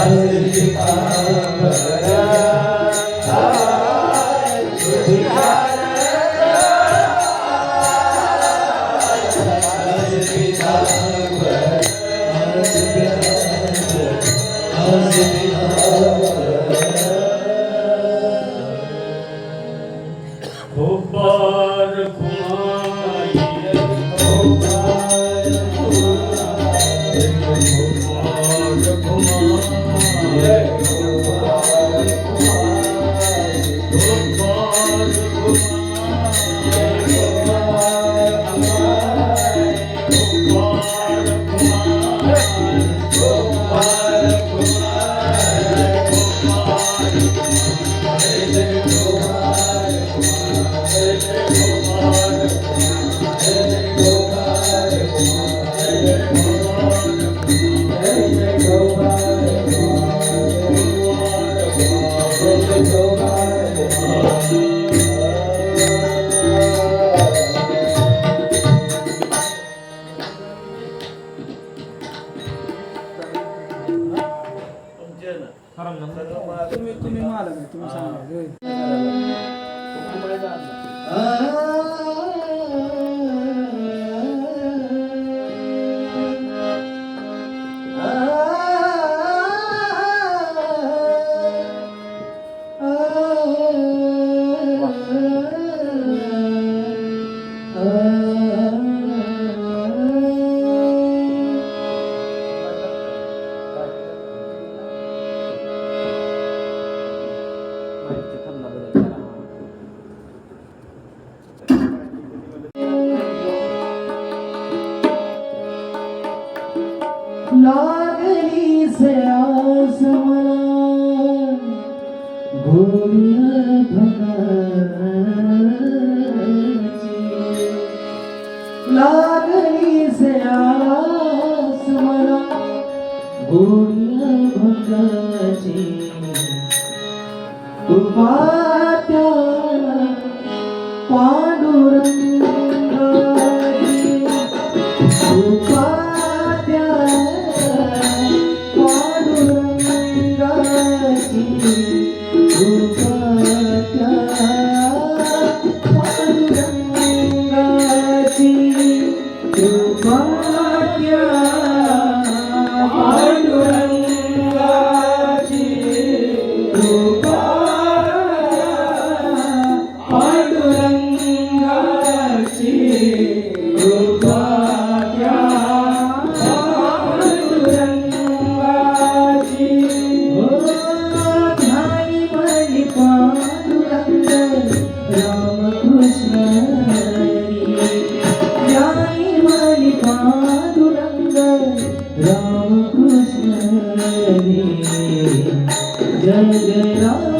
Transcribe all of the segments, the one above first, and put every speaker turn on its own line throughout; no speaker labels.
Hare Krishna
तुम्ही तुम्ही मालक आहे तुम्ही सांगा.
लागली से आस मला भूल भगाची उपात्या पांडुरंगाची. उपा Ram Krishna Hare Jai Ram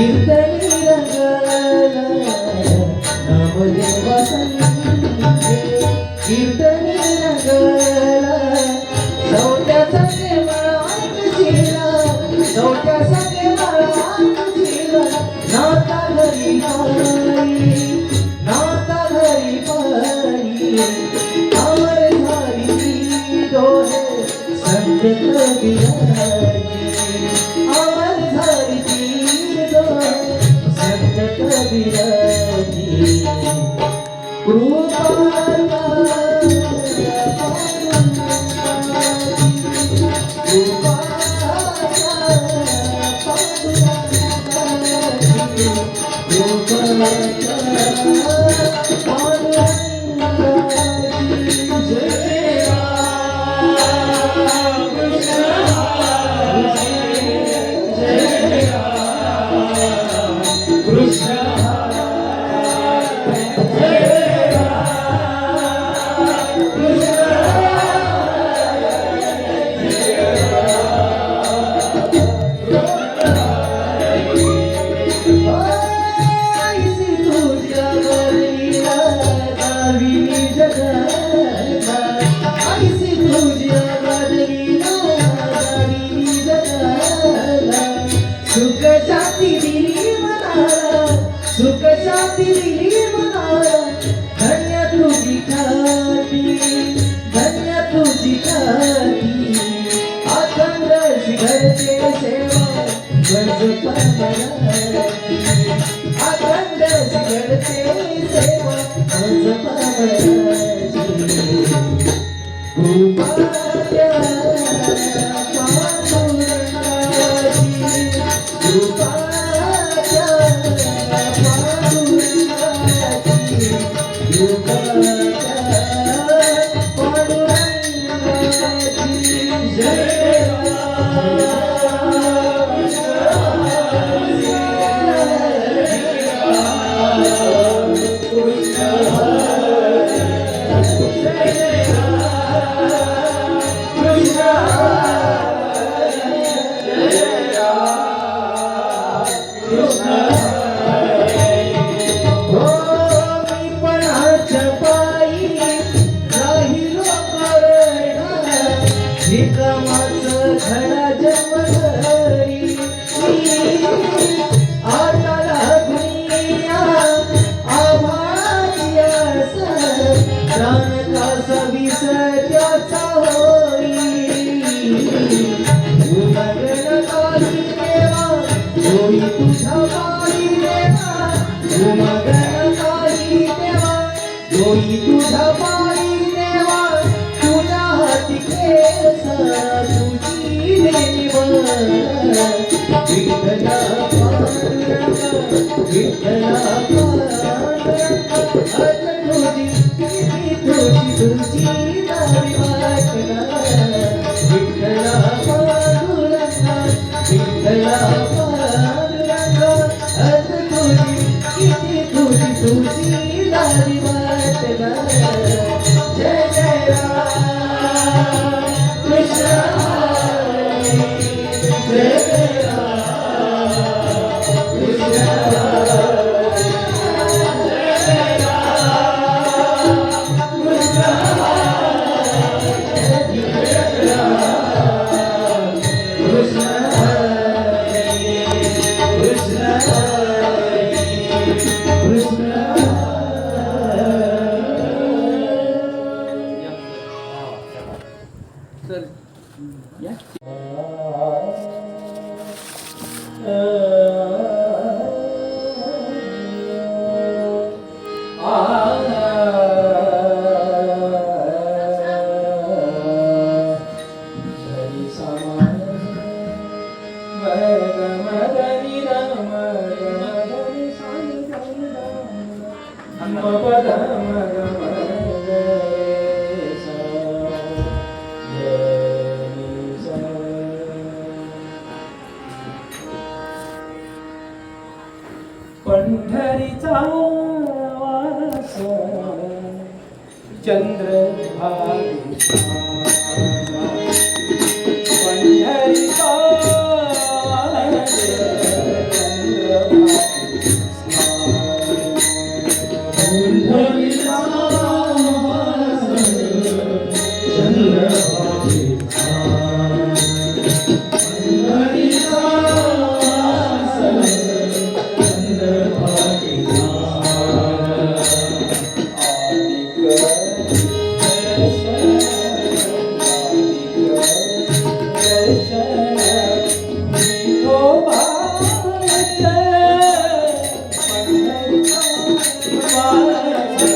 You. शांती दिली मनाला धन्य तुझी ख्याती धन्य तुझी ख्याती अखंड शिखरते सेवा अखंड शिखरते सेवा किती तुझी तुझी लाली वाटला.
पंढरीचा वास. चंद्र 一